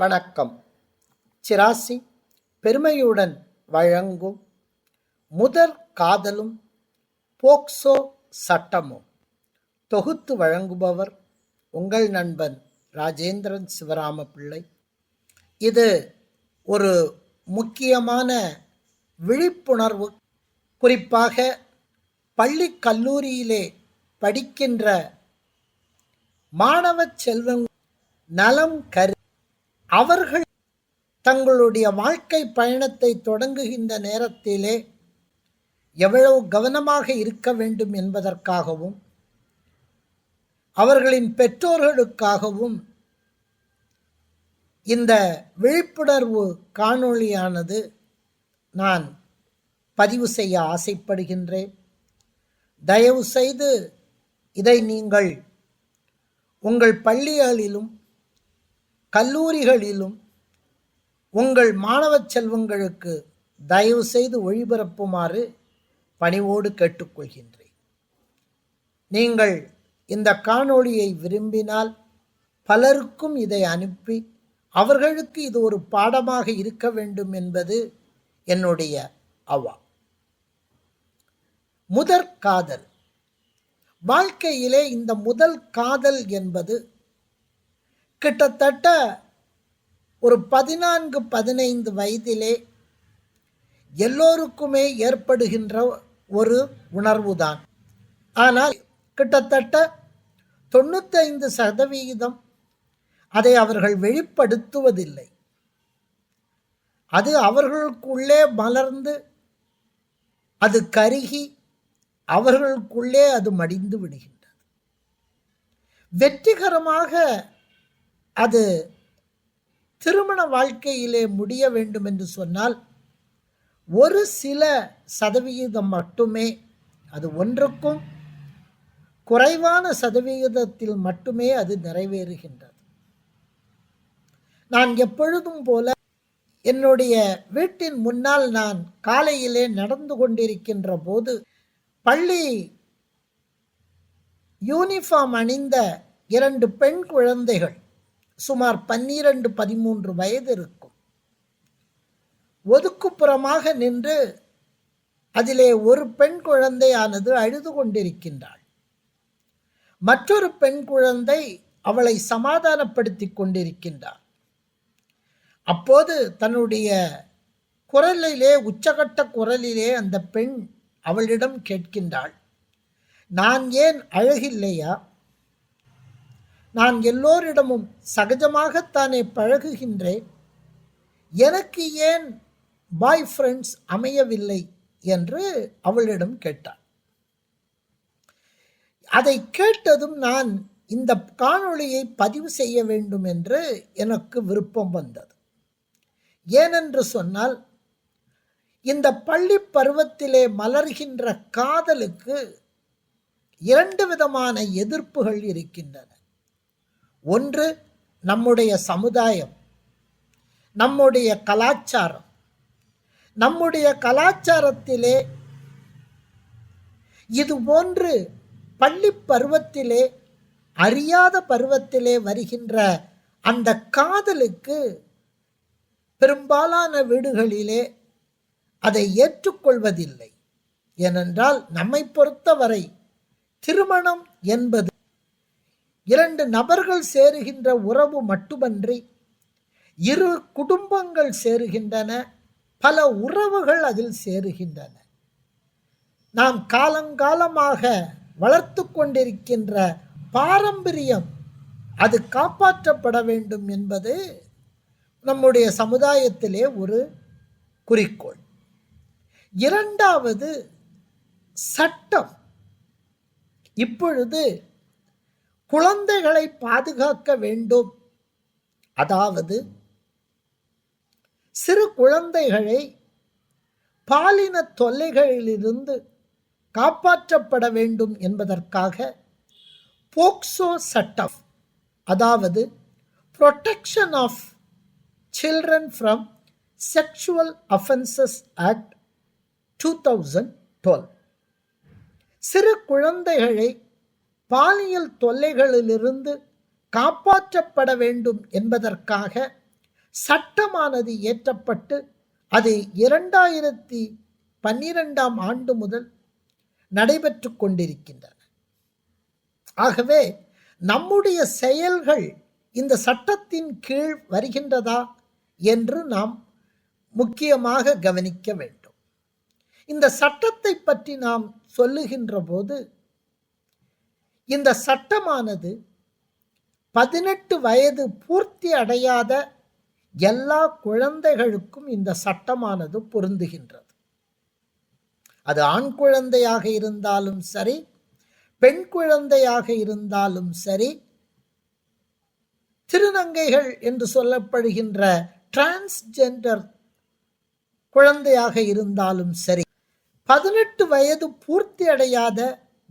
வணக்கம். சிராசி பெருமையுடன் வழங்கும் முதற் காதலும் போக்சோ சட்டமும். தொகுத்து வழங்குபவர் உங்கள் நண்பன் ராஜேந்திரன் சிவராம பிள்ளை இது ஒரு முக்கியமான விழிப்புணர்வு. குறிப்பாக பள்ளி கல்லூரியிலே படிக்கின்ற மாணவ செல்வம் நலம் கரு அவர்கள் தங்களுடைய வாழ்க்கை பயணத்தை தொடங்குகின்ற நேரத்திலே எவ்வளவு கவனமாக இருக்க வேண்டும் என்பதற்காகவும் அவர்களின் பெற்றோர்களுக்காகவும் இந்த விழிப்புணர்வு காணொளியானது நான் பதிவு செய்ய ஆசைப்படுகின்றேன். தயவு செய்து இதை நீங்கள் உங்கள் பள்ளிகளிலும் கல்லூரிகளிலும் உங்கள் மாணவ செல்வங்களுக்கு தயவு செய்து ஒளிபரப்புமாறு பணிவோடு கேட்டுக்கொள்கின்றேன். நீங்கள் இந்த காணொளியை விரும்பினால் பலருக்கும் இதை அனுப்பி அவர்களுக்கு இது ஒரு பாடமாக இருக்க வேண்டும் என்பது என்னுடைய அவா முதற் காதல். வாழ்க்கையிலே இந்த முதல் காதல் என்பது கிட்டத்தட்ட ஒரு பதினான்கு பதினைந்து வயதிலே எல்லோருக்குமே ஏற்படுகின்ற ஒரு உணர்வுதான். ஆனால் கிட்டத்தட்ட தொண்ணூத்தைந்து சதவிகிதம் அதை அவர்கள் வெளிப்படுத்துவதில்லை. அது அவர்களுக்குள்ளே மலர்ந்து அது கருகி அவர்களுக்குள்ளே அது மடிந்து விடுகின்றது. வெற்றிகரமாக அது திருமண வாழ்க்கையிலே முடிய வேண்டும் என்று சொன்னால் ஒரு சில சதவிகிதம் மட்டுமே அது ஒன்றுக்கும் குறைவான சதவிகிதத்தில் மட்டுமே அது நிறைவேறுகின்றது. நான் எப்பொழுதும் போல என்னுடைய வீட்டின் முன்னால் நான் காலையிலே நடந்து கொண்டிருக்கின்ற போது பள்ளி யூனிஃபார்ம் அணிந்த இரண்டு பெண் குழந்தைகள் சுமார் பன்னிரண்டு பதிமூன்று வயது இருக்கும். ஒதுக்குப்புறமாக நின்று அதிலே ஒரு பெண் குழந்தையானது அழுது கொண்டிருக்கின்றாள். மற்றொரு பெண் குழந்தை அவளை சமாதானப்படுத்தி கொண்டிருக்கின்றார் அப்போது தன்னுடைய குரலிலே உச்சகட்ட குரலிலே அந்த பெண் அவளிடம் கேட்கின்றாள் நான் ஏன் அழகில்லையா? நான் எல்லோரிடமும் சகஜமாகத்தானே பழகுகின்றேன். எனக்கு ஏன் பாய் ஃப்ரெண்ட்ஸ் அமையவில்லை என்று அவளிடம் கேட்டான் அதை கேட்டதும் நான் இந்த காணொளியை பதிவு செய்ய வேண்டும் என்று எனக்கு விருப்பம் வந்தது. ஏனென்று சொன்னால் இந்த பள்ளி பருவத்திலே மலர்கின்ற காதலுக்கு இரண்டு விதமான எதிர்ப்புகள் இருக்கின்றன. ஒன்று நம்முடைய சமுதாயம் நம்முடைய கலாச்சாரம். நம்முடைய கலாச்சாரத்திலே இது போன்று பள்ளி பருவத்திலே அறியாத பருவத்திலே வருகின்ற அந்த காதலுக்கு பெரும்பாலான வீடுகளிலே அதை ஏற்றுக்கொள்வதில்லை. ஏனென்றால் நம்மை பொறுத்தவரை திருமணம் என்பது இரண்டு நபர்கள் சேருகின்ற உறவு மட்டுமன்றி இரு குடும்பங்கள் சேருகின்றன பல உறவுகள் அதில் சேருகின்றன. நாம் காலங்காலமாக வளர்த்து கொண்டிருக்கின்ற பாரம்பரியம் அது காப்பாற்றப்பட வேண்டும் என்பது நம்முடைய சமுதாயத்திலே ஒரு குறிக்கோள். இரண்டாவது சட்டம். இப்பொழுது குழந்தைகளை பாதுகாக்க வேண்டும். அதாவது சிறு குழந்தைகளை பாலின தொல்லைகளிலிருந்து காப்பாற்றப்பட வேண்டும் என்பதற்காக போக்சோ சட்டம் அதாவது protection of children from sexual offences act two thousand twelve சிறு குழந்தைகளை பாலியல் தொல்லைகளிலிருந்து காப்பாற்றப்பட வேண்டும் என்பதற்காக சட்டமானது இயற்றப்பட்டு அது இரண்டாயிரத்தி பன்னிரெண்டாம் ஆண்டு முதல் நடைபெற்று கொண்டிருக்கின்றன. ஆகவே நம்முடைய செயல்கள் இந்த சட்டத்தின் கீழ் வருகின்றதா என்று நாம் முக்கியமாக கவனிக்க வேண்டும். இந்த சட்டத்தை பற்றி நாம் சொல்லுகின்ற போது இந்த சட்டமானது பதினெட்டு வயது பூர்த்தி அடையாத எல்லா குழந்தைகளுக்கும் இந்த சட்டமானது பொருந்துகின்றது. அது ஆண் குழந்தையாக இருந்தாலும் சரி பெண் குழந்தையாக இருந்தாலும் சரி திருநங்கைகள் என்று சொல்லப்படுகின்ற டிரான்ஸ்ஜெண்டர் குழந்தையாக இருந்தாலும் சரி பதினெட்டு வயது பூர்த்தி அடையாத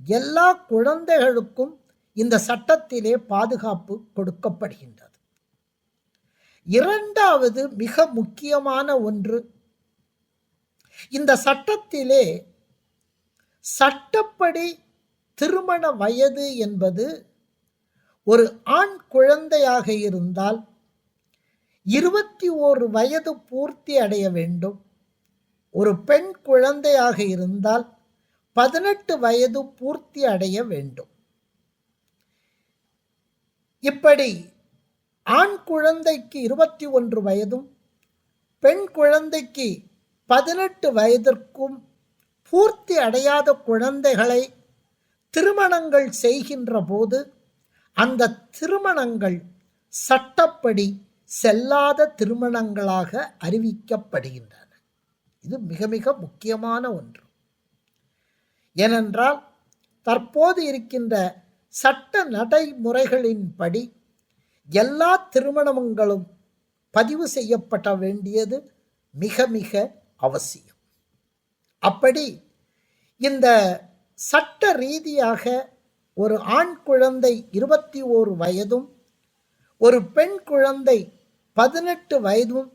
எல்லா குழந்தைகளுக்கும் இந்த சட்டத்திலே பாதுகாப்பு கொடுக்கப்படுகின்றது. இரண்டாவது மிக முக்கியமான ஒன்று இந்த சட்டத்திலே சட்டப்படி திருமண வயது என்பது ஒரு ஆண் குழந்தையாக இருந்தால் இருபத்தி ஓரு வயது பூர்த்தி அடைய வேண்டும். ஒரு பெண் குழந்தையாக இருந்தால் பதினெட்டு வயது பூர்த்தி அடைய வேண்டும். இப்படி ஆண் குழந்தைக்கு இருபத்தி ஒன்று வயதும் பெண் குழந்தைக்கு பதினெட்டு வயதிற்கும் பூர்த்தி அடையாத குழந்தைகளை திருமணங்கள் செய்கின்ற போது அந்த திருமணங்கள் சட்டப்படி செல்லாத திருமணங்களாக அறிவிக்கப்படுகின்றன. இது மிக மிக முக்கியமான ஒன்று. ஏனென்றால் தற்போது இருக்கின்ற சட்ட நடைமுறைகளின்படி எல்லா திருமணங்களும் பதிவு செய்யப்பட வேண்டியது மிக மிக அவசியம். அப்படி இந்த சட்ட ரீதியாக ஒரு ஆண் குழந்தை இருபத்தி ஓரு வயதும் ஒரு பெண் குழந்தை பதினெட்டு வயதும்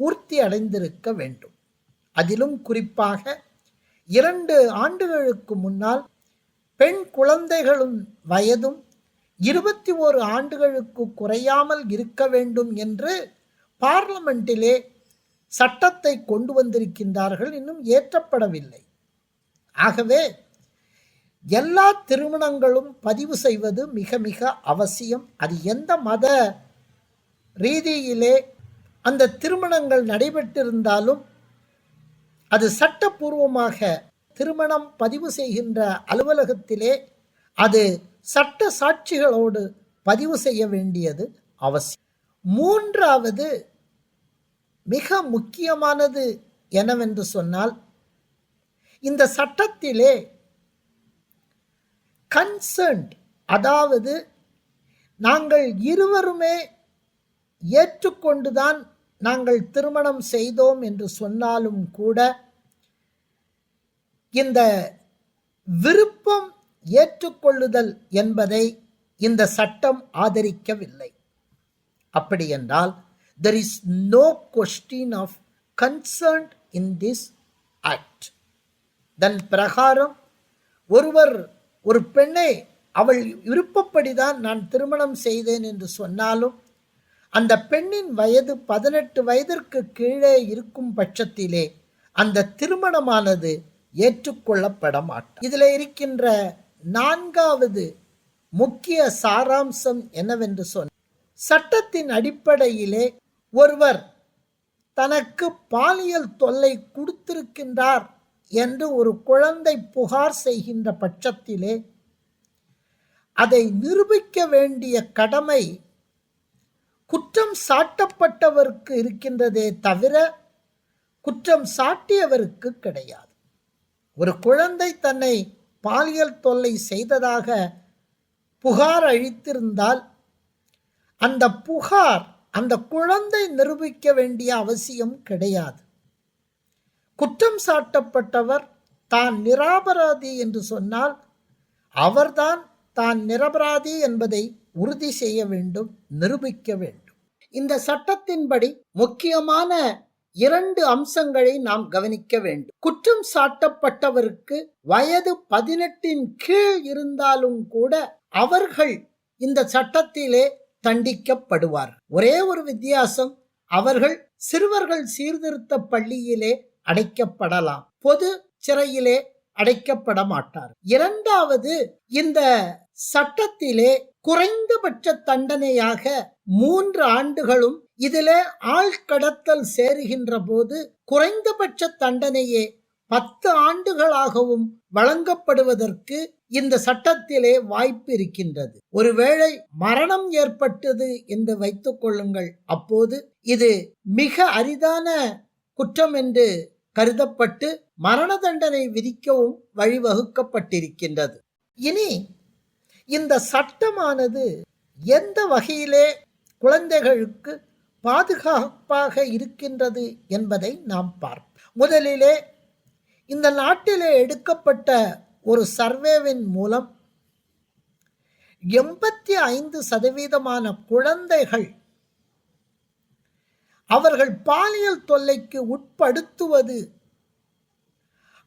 பூர்த்தி அடைந்திருக்க வேண்டும். அதிலும் குறிப்பாக இரண்டு ஆண்டுகளுக்கு முன்னால் பெண் குழந்தைகளும் வயதும் இருபத்தி ஓரு ஆண்டுகளுக்கு குறையாமல் இருக்க வேண்டும் என்று பார்லமெண்டிலே சட்டத்தை கொண்டு வந்திருக்கின்றார்கள். இன்னும் ஏற்றப்படவில்லை. ஆகவே எல்லா திருமணங்களும் பதிவு செய்வது மிக மிக அவசியம். அது எந்த மத ரீதியிலே அந்த திருமணங்கள் நடைபெற்றிருந்தாலும் அது சட்டப்பூர்வமாக திருமணம் பதிவு செய்கின்ற அலுவலகத்திலே அது சட்ட சாட்சிகளோடு பதிவு செய்ய வேண்டியது அவசியம். மூன்றாவது மிக முக்கியமானது என்னவென்று சொன்னால் இந்த சட்டத்திலே கன்சர்ன்ட் அதாவது நாங்கள் இருவருமே ஏற்றுக்கொண்டுதான் நாங்கள் திருமணம் செய்தோம் என்று சொன்னாலும் கூட இந்த விருப்பம் ஏற்றுக்கொள்ளுதல் என்பதை இந்த சட்டம் ஆதரிக்கவில்லை. அப்படி என்றால் there is no question of concerned in this act தன் பிரகாரம் ஒருவர் ஒரு பெண்ணை அவள் விருப்பப்படிதான் நான் திருமணம் செய்தேன் என்று சொன்னாலும் அந்த பெண்ணின் வயது பதினெட்டு வயதிற்கு கீழே இருக்கும் பட்சத்திலே அந்த திருமணமானது ஏற்றுக்கொள்ளப்பட மாட்டோம் இதில் இருக்கின்ற நான்காவது முக்கிய சாராம்சம் என்னவென்று சொன்ன சட்டத்தின் அடிப்படையிலே ஒருவர் தனக்கு பாலியல் தொல்லை கொடுத்திருக்கின்றார் என்று ஒரு குழந்தை புகார் செய்கின்ற பட்சத்திலே அதை நிரூபிக்க வேண்டிய கடமை குற்றம் சாட்டப்பட்டவருக்கு இருக்கின்றதே தவிர குற்றம் சாட்டியவருக்கு கிடையாது. ஒரு குழந்தை தன்னை பாலியல் தொல்லை செய்ததாக புகார் அளித்திருந்தால் அந்த புகார் அந்த குழந்தை நிரூபிக்க வேண்டிய அவசியம் கிடையாது. குற்றம் சாட்டப்பட்டவர் தான் நிராபராதி என்று சொன்னால் அவர்தான் தான் நிரபராதி என்பதை உறுதி செய்ய வேண்டும் நிரூபிக்க வேண்டும். இந்த சட்டத்தின்படி முக்கியமான இரண்டு அம்சங்களை நாம் கவனிக்க வேண்டும். குற்றம் சாட்டப்பட்டவருக்கு வயது பதினெட்டின் கீழ் இருந்தாலும் கூட அவர்கள் இந்த சட்டத்திலே தண்டிக்கப்படுவார் ஒரே ஒரு வித்தியாசம் அவர்கள் சிறுவர்கள் சீர்திருத்த பள்ளியிலே அடைக்கப்படலாம். பொது சிறையிலே அடைக்கப்பட மாட்டார் இரண்டாவது இந்த சட்டத்திலே குறைந்தபட்ச தண்டனையாக மூன்று ஆண்டுகளும் இதில ஆழ்கடத்தல் சேருகின்ற போது குறைந்தபட்ச தண்டனையே பத்து ஆண்டுகளாகவும் வழங்கப்படுவதற்கு இந்த சட்டத்திலே வாய்ப்பு இருக்கின்றது. ஒருவேளை மரணம் ஏற்பட்டது என்று வைத்துக் கொள்ளுங்கள். அப்போது இது மிக அரிதான குற்றம் என்று கருதப்பட்டு மரண தண்டனை விதிக்கவும் வழிவகுக்கப்பட்டிருக்கின்றது. இனி இந்த சட்டமானது எந்த வகையிலே குழந்தைகளுக்கு பாதுகாப்பாக இருக்கின்றது என்பதை நாம் பார்ப்போம். முதலிலே இந்த நாட்டிலே எடுக்கப்பட்ட ஒரு சர்வேவின் மூலம் எண்பத்தி ஐந்து சதவீதமான குழந்தைகள் அவர்கள் பாலியல் தொல்லைக்கு உட்படுத்துவது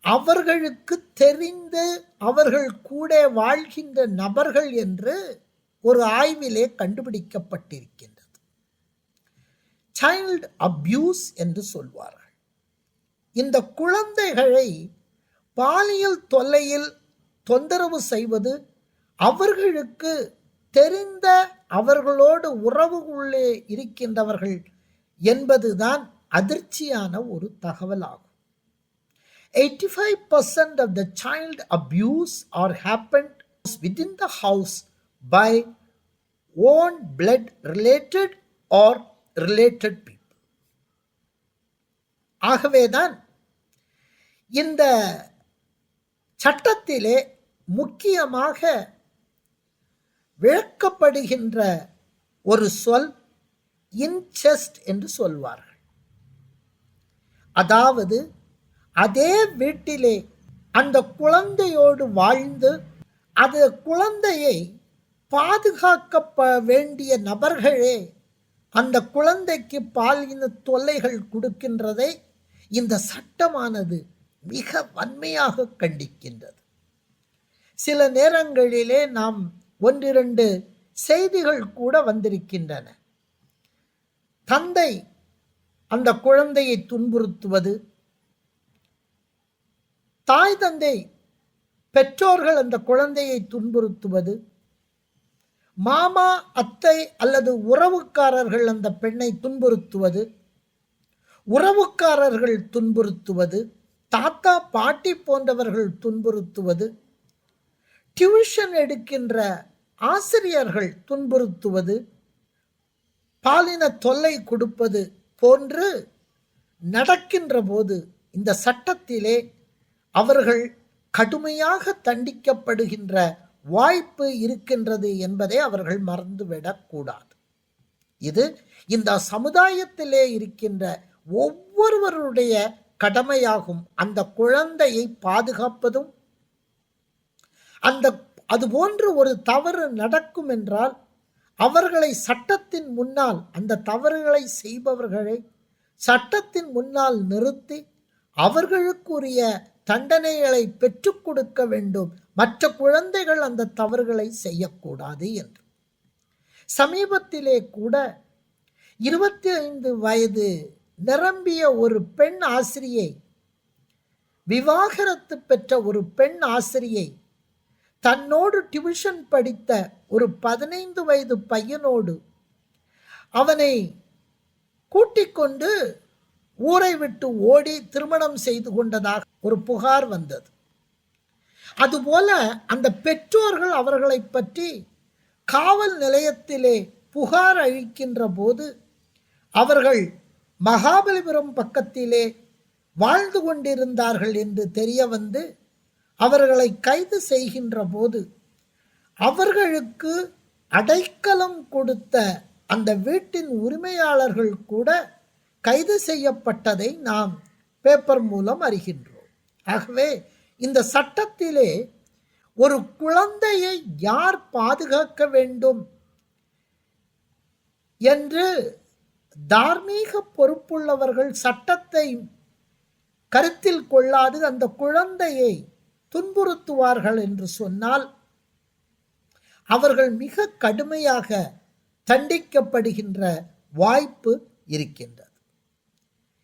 அவர்களுக்கு தெரிந்து அவர்கள் கூட வாழ்கின்ற நபர்கள் என்று ஒரு ஆய்விலே கண்டுபிடிக்கப்பட்டிருக்கின்றது. சைல்ட் அப்யூஸ் என்று சொல்வார்கள். இந்த குழந்தைகளை பாலியல் தொல்லையில் தொந்தரவு செய்வது அவர்களுக்கு தெரிந்த அவர்களோடு உறவுக்குள்ளே இருக்கின்றவர்கள் என்பதுதான் அதிர்ச்சியான ஒரு தகவலாகும். 85% of the child abuse are happened within the house by own blood related or related people. ஆகவேதான் இந்த சட்டத்திலே முக்கியமாக விளக்கப்படுகின்ற ஒரு சொல் இன்செஸ்ட் என்று சொல்வார்கள் அதாவது அதே வீட்டிலே அந்த குழந்தையோடு வாழ்ந்து அது குழந்தையை பாதுகாக்க வேண்டிய நபர்களே அந்த குழந்தைக்கு பாலின தொல்லைகள் கொடுக்கின்றதை இந்த சட்டமானது மிக வன்மையாக கண்டிக்கின்றது. சில நேரங்களிலே நாம் ஒன்றிரண்டு செய்திகள் கூட வந்திருக்கின்றன. தந்தை அந்த குழந்தையை துன்புறுத்துவது தாய் தந்தை பெற்றோர்கள் அந்த குழந்தையை துன்புறுத்துவது மாமா அத்தை அல்லது உறவுக்காரர்கள் அந்த பெண்ணை துன்புறுத்துவது உறவுக்காரர்கள் துன்புறுத்துவது தாத்தா பாட்டி போன்றவர்கள் துன்புறுத்துவது டியூஷன் எடுக்கின்ற ஆசிரியர்கள் துன்புறுத்துவது பாலின தொல்லை கொடுப்பது போன்று நடக்கின்ற போது இந்த சட்டத்திலே அவர்கள் கடுமையாக தண்டிக்கப்படுகின்ற வாய்ப்பு இருக்கின்றது என்பதை அவர்கள் மறந்துவிடக்கூடாது. இது இந்த சமுதாயத்திலே இருக்கின்ற ஒவ்வொருவருடைய கடமையாகும். அந்த குழந்தையை பாதுகாப்பதும் அந்த அதுபோன்று ஒரு தவறு நடக்கும் என்றால் அவர்களை சட்டத்தின் முன்னால் அந்த தவறுகளை செய்பவர்களை சட்டத்தின் முன்னால் நிறுத்தி அவர்களுக்குரிய தண்டனைகளை பெற்றுக் கொடுக்க வேண்டும். மற்ற குழந்தைகள் அந்த தவறுகளை செய்யக்கூடாது என்று. சமீபத்திலே கூட இருபத்தி ஐந்து வயது நிரம்பிய ஒரு பெண் ஆசிரியை விவாகரத்து பெற்ற ஒரு பெண் ஆசிரியை தன்னோடு டியூஷன் படித்த ஒரு பதினைந்து வயது பையனோடு அவனை கூட்டிக் கொண்டு ஊரை விட்டு ஓடி திருமணம் செய்து கொண்டதாக ஒரு புகார் வந்தது. அதுபோல அந்த பெற்றோர்கள் அவர்களை பற்றி காவல் நிலையத்திலே புகார் அளிக்கின்ற போது அவர்கள் மகாபலிபுரம் பக்கத்திலே வாழ்ந்து கொண்டிருந்தார்கள் என்று தெரிய வந்து அவர்களை கைது செய்கின்ற போது அவர்களுக்கு அடைக்கலம் கொடுத்த அந்த வீட்டின் உரிமையாளர்கள் கூட கைது செய்யப்பட்டதை நாம் பேப்பர் மூலம் அறிகின்றோம். ஆகவே இந்த சட்டத்திலே ஒரு குழந்தையை யார் பாதுகாக்க வேண்டும் என்று தார்மீக பொறுப்புள்ளவர்கள் சட்டத்தை கருத்தில் கொள்ளாது அந்த குழந்தையை துன்புறுத்துவார்கள் என்று சொன்னால் அவர்கள் மிக கடுமையாக தண்டிக்கப்படுகின்ற வாய்ப்பு இருக்கின்றது.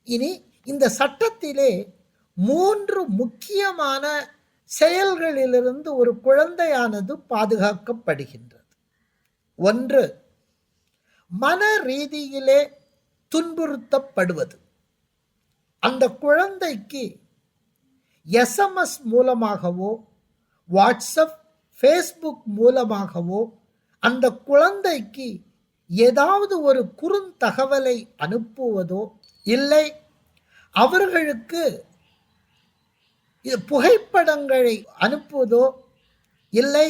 இனி இந்த சட்டத்திலே மூன்று முக்கியமான செயல்களிலிருந்து ஒரு குழந்தையானது பாதுகாக்கப்படுகின்றது. ஒன்று மன ரீதியிலே துன்புறுத்தப்படுவது. அந்த குழந்தைக்கு எஸ்எம்எஸ் மூலமாகவோ வாட்ஸ்அப் ஃபேஸ்புக் மூலமாகவோ அந்த குழந்தைக்கு ஏதாவது ஒரு குறுந்தகவலை அனுப்புவதோ இல்லை. அவர்களுக்கு புகைப்படங்களை அனுப்புவதோ இல்லை.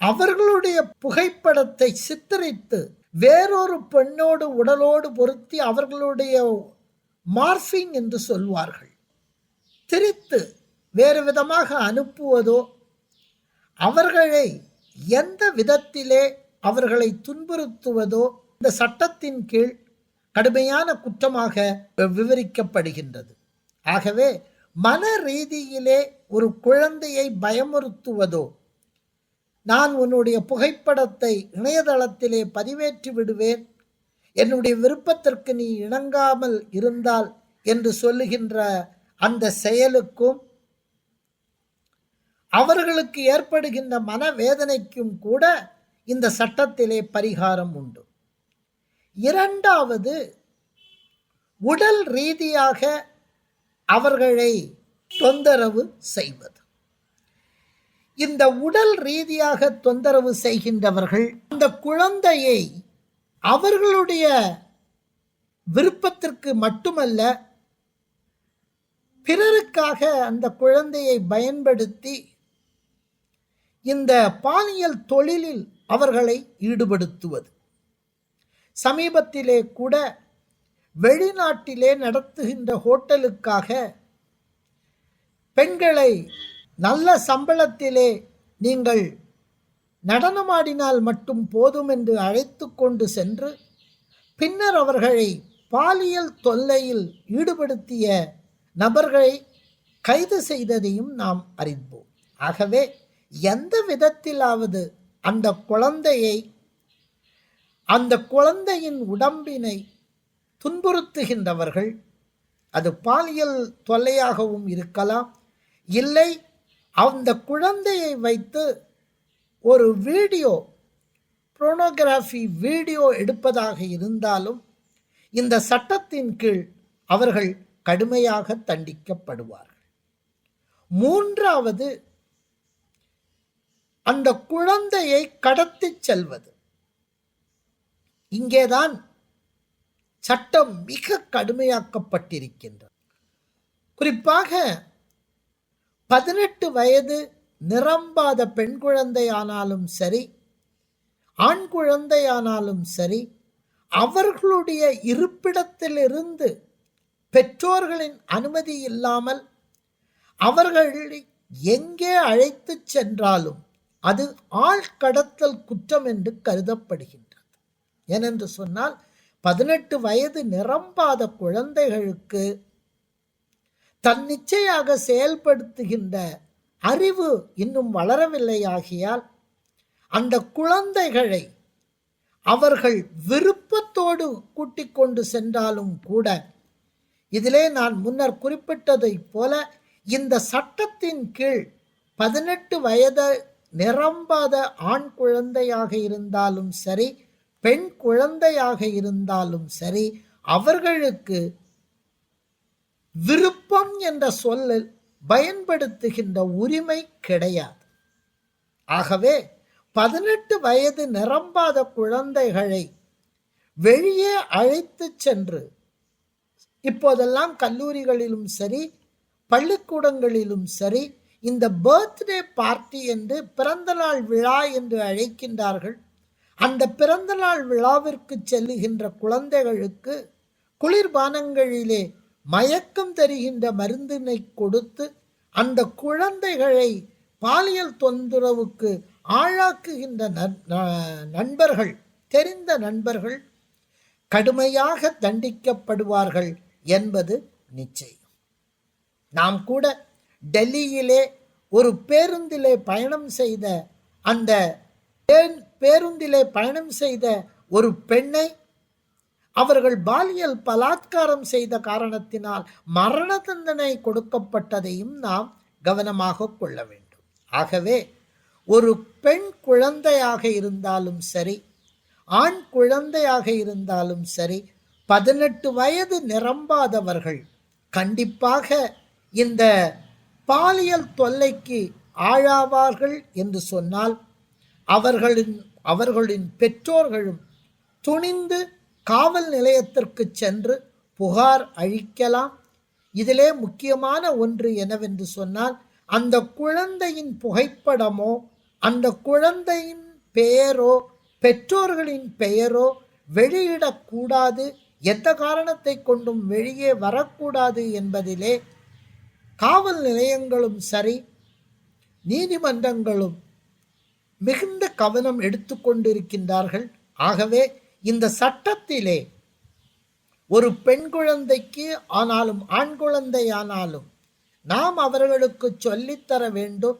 அவர்களுடைய புகைப்படத்தை சித்தரித்து வேறொரு பெண்ணோடு உடலோடு பொருத்தி அவர்களுடைய மார்பிங் என்று சொல்வார்கள். திரித்து வேறு விதமாக அனுப்புவதோ அவர்களை எந்த விதத்திலே அவர்களை துன்புறுத்துவதோ இந்த சட்டத்தின் கீழ் கடுமையான குற்றமாக விவரிக்கப்படுகின்றது. ஆகவே மன ரீதியிலே ஒரு குழந்தையை பயமுறுத்துவதோ நான் உன்னுடைய புகைப்படத்தை இணையதளத்திலே பதிவேற்றி விடுவேன் என்னுடைய விருப்பத்திற்கு நீ இணங்காமல் இருந்தால் என்று சொல்லுகின்ற அந்த செயலுக்கும் அவர்களுக்கு ஏற்படுகின்ற மனவேதனைக்கும் கூட இந்த சட்டத்திலே பரிகாரம் உண்டு. இரண்டாவது உடல் ரீதியாக அவர்களை தொந்தரவு செய்வது. இந்த உடல் ரீதியாக தொந்தரவு செய்கின்றவர்கள் அந்த குழந்தையை அவர்களுடைய விருப்பத்திற்கு மட்டுமல்ல பிறருக்காக அந்த குழந்தையை பயன்படுத்தி இந்த பாலியல் தொழிலில் அவர்களை ஈடுபடுத்துவது. சமீபத்திலே கூட வெளிநாட்டிலே நடத்துகின்ற ஹோட்டலுக்காக பெண்களை நல்ல சம்பளத்திலே நீங்கள் நடனமாடினால் மட்டும் போதும் என்று அழைத்து கொண்டு சென்று பின்னர் அவர்களை பாலியல் தொல்லையில் ஈடுபடுத்திய நபர்களை கைது செய்ததையும் நாம் அறிந்தோம் ஆகவே எந்த விதத்திலாவது அந்த குழந்தையை அந்த குழந்தையின் உடம்பினை துன்புறுத்துகின்றவர்கள் அது பாலியல் தொல்லையாகவும் இருக்கலாம். இல்லை அந்த குழந்தையை வைத்து ஒரு வீடியோ புரோனோகிராஃபி வீடியோ எடுப்பதாக இருந்தாலும் இந்த சட்டத்தின் கீழ் அவர்கள் கடுமையாக தண்டிக்கப்படுவார்கள். மூன்றாவது அந்த குழந்தையை கடத்தி செல்வது. இங்கேதான் சட்டம் மிக கடுமையாக்கப்பட்டிருக்கின்றது. குறிப்பாக பதினெட்டு வயது நிரம்பாத பெண் குழந்தையானாலும் சரி ஆண் குழந்தையானாலும் சரி அவர்களுடைய இருப்பிடத்திலிருந்து பெற்றோர்களின் அனுமதி இல்லாமல் அவர்கள் எங்கே அழைத்து சென்றாலும் அது ஆழ்கடத்தல் குற்றம் என்று கருதப்படுகின்றன ஏனென்று சொன்னால் பதினெட்டு வயது நிரம்பாத குழந்தைகளுக்கு தன்னிச்சையாக செயல்படுத்துகின்ற அறிவு இன்னும் வளரவில்லை ஆகியால் அந்த குழந்தைகளை அவர்கள் விருப்பத்தோடு கூட்டிக் கொண்டு சென்றாலும் கூட இதிலே நான் முன்னர் குறிப்பிட்டதைப் போல இந்த சட்டத்தின் கீழ் பதினெட்டு வயது நிரம்பாத ஆண் குழந்தையாக இருந்தாலும் சரி பெண் குழந்தையாக இருந்தாலும் சரி அவர்களுக்கு விருப்பம் என்ற சொல்லில் பயன்படுத்துகின்ற உரிமை கிடையாது. ஆகவே பதினெட்டு வயது நிரம்பாத குழந்தைகளை வெளியே அழைத்து சென்று இப்போதெல்லாம் கல்லூரிகளிலும் சரி பள்ளிக்கூடங்களிலும் சரி இந்த பர்த்டே பார்ட்டி என்று பிறந்தநாள் விழா என்று அழைக்கின்றார்கள். அந்த பிறந்தநாள் விழாவிற்கு செல்லுகின்ற குழந்தைகளுக்கு குளிர்பானங்களிலே மயக்கம் தருகின்ற மருந்தினை கொடுத்து அந்த குழந்தைகளை பாலியல் தொந்தரவுக்கு ஆளாக்குகின்ற நண்பர்கள் தெரிந்த நண்பர்கள் கடுமையாக தண்டிக்கப்படுவார்கள் என்பது நிச்சயம். நாம் கூட டெல்லியிலே ஒரு பேருந்திலே பயணம் செய்த அந்த பேருந்திலே பயணம் செய்த ஒரு பெண்ணை அவர்கள் பாலியல் பலாத்காரம் செய்த காரணத்தினால் மரண தண்டனை கொடுக்கப்பட்டதையும் நாம் கவனமாக கொள்ள வேண்டும். ஆகவே ஒரு பெண் குழந்தையாக இருந்தாலும் சரி ஆண் குழந்தையாக இருந்தாலும் சரி பதினெட்டு வயது நிரம்பாதவர்கள் கண்டிப்பாக இந்த பாலியல் தொல்லைக்கு ஆழாவார்கள் என்று சொன்னால் அவர்களின் அவர்களின் பெற்றோர்களும் துணிந்து காவல் நிலையத்திற்கு சென்று புகார் அளிக்கலாம். இதிலே முக்கியமான ஒன்று என்னவென்று சொன்னால் அந்த குழந்தையின் புகைப்படமோ அந்த குழந்தையின் பெயரோ பெற்றோர்களின் பெயரோ வெளியிடக்கூடாது எந்த காரணத்தை கொண்டும் வெளியே வரக்கூடாது என்பதிலே காவல் நிலையங்களும் சரி நீதிமன்றங்களும் மிகுந்த கவனம் எடுத்துக்கொண்டிருக்கின்றார்கள். ஆகவே இந்த சட்டத்திலே ஒரு பெண் குழந்தைக்கு ஆனாலும் ஆண் குழந்தை ஆனாலும் நாம் அவர்களுக்கு சொல்லித்தர வேண்டும்.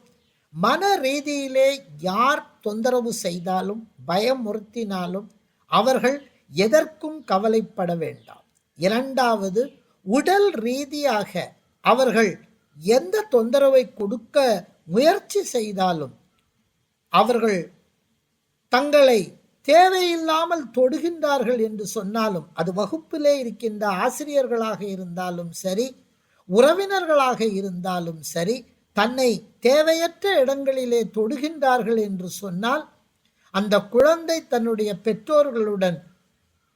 மன ரீதியிலே யார் தொந்தரவு செய்தாலும் பயமுறுத்தினாலும் அவர்கள் எதற்கும் கவலைப்பட வேண்டாம். இரண்டாவது உடல் ரீதியாக அவர்கள் எந்த தொந்தரவை கொடுக்க முயற்சி செய்தாலும் அவர்கள் தங்களை தேவையில்லாமல் தொடுகின்றார்கள் என்று சொன்னாலும் அது வகுப்பிலே இருக்கின்ற ஆசிரியர்களாக இருந்தாலும் சரி உறவினர்களாக இருந்தாலும் சரி தன்னை தேவையற்ற இடங்களிலே தொடுகின்றார்கள் என்று சொன்னால் அந்த குழந்தை தன்னுடைய பெற்றோர்களுடன்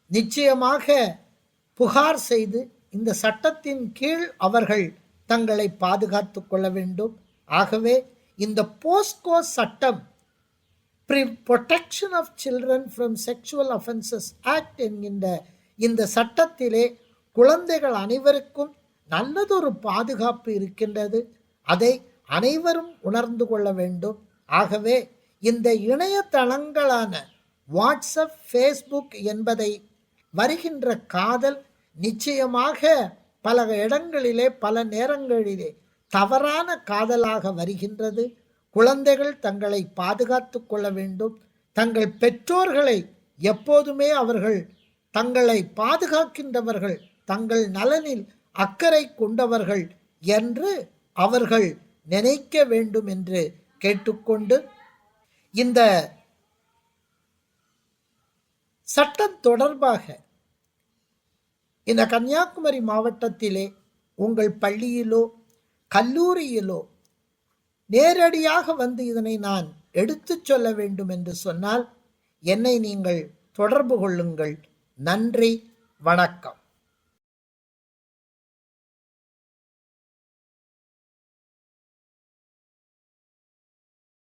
நிச்சயமாக புகார் செய்து இந்த சட்டத்தின் கீழ் அவர்கள் தங்களை பாதுகாத்து கொள்ள வேண்டும். ஆகவே இந்த போஸ்கோ சட்டம் protection of children from sexual offences act என்கின்ற இந்த சட்டத்திலே குழந்தைகள் அனைவருக்கும் நல்லதொரு பாதுகாப்பு இருக்கின்றது. அதை அனைவரும் உணர்ந்து கொள்ள வேண்டும். ஆகவே இந்த இணையதளங்களான வாட்ஸ்அப் ஃபேஸ்புக் என்பதை வருகின்ற காதல் நிச்சயமாக பல இடங்களிலே பல நேரங்களிலே தவறான காதலாக வருகின்றது. குழந்தைகள் தங்களை பாதுகாத்து கொள்ள வேண்டும். தங்கள் பெற்றோர்களை எப்போதுமே அவர்கள் தங்களை பாதுகாக்கின்றவர்கள் தங்கள் நலனில் அக்கறை கொண்டவர்கள் என்று அவர்கள் நினைக்க வேண்டும் என்று கேட்டுக்கொண்டு இந்த சட்டம் தொடர்பாக இந்த கன்னியாகுமரி மாவட்டத்திலே உங்கள் பள்ளியிலோ கல்லூரியிலோ நேரடியாக வந்து இதனை நான் எடுத்துச் சொல்ல வேண்டும் என்று சொன்னால் என்னை நீங்கள் தொடர்பு கொள்ளுங்கள். நன்றி வணக்கம்.